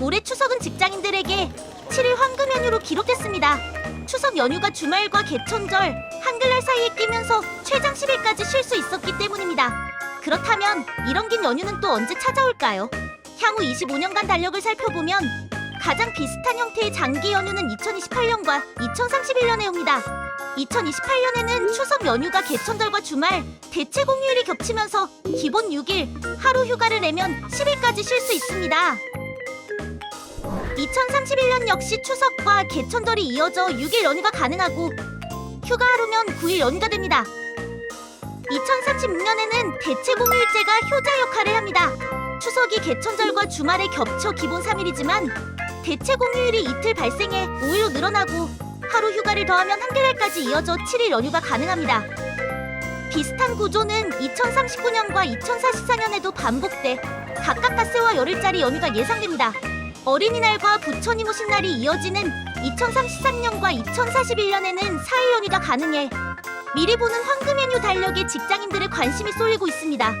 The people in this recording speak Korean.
올해 추석은 직장인들에게 7일 황금 연휴로 기록됐습니다. 추석 연휴가 주말과 개천절, 한글날 사이에 끼면서 최장 10일까지 쉴 수 있었기 때문입니다. 그렇다면 이런 긴 연휴는 또 언제 찾아올까요? 향후 25년간 달력을 살펴보면 가장 비슷한 형태의 장기 연휴는 2028년과 2031년에 옵니다. 2028년에는 추석 연휴가 개천절과 주말, 대체 공휴일이 겹치면서 기본 6일, 하루 휴가를 내면 10일까지 쉴 수 있습니다. 2031년 역시 추석과 개천절이 이어져 6일 연휴가 가능하고 휴가 하루면 9일 연휴가 됩니다. 2036년에는 대체 공휴일제가 효자 역할을 합니다. 추석이 개천절과 주말에 겹쳐 기본 3일이지만 대체 공휴일이 이틀 발생해 5일로 늘어나고 하루 휴가를 더하면 한글날까지 이어져 7일 연휴가 가능합니다. 비슷한 구조는 2039년과 2044년에도 반복돼 각각 닷새와 열흘짜리 연휴가 예상됩니다. 어린이날과 부처님 오신 날이 이어지는 2033년과 2041년에는 4일 연휴가 가능해 미리 보는 황금 연휴 달력에 직장인들의 관심이 쏠리고 있습니다.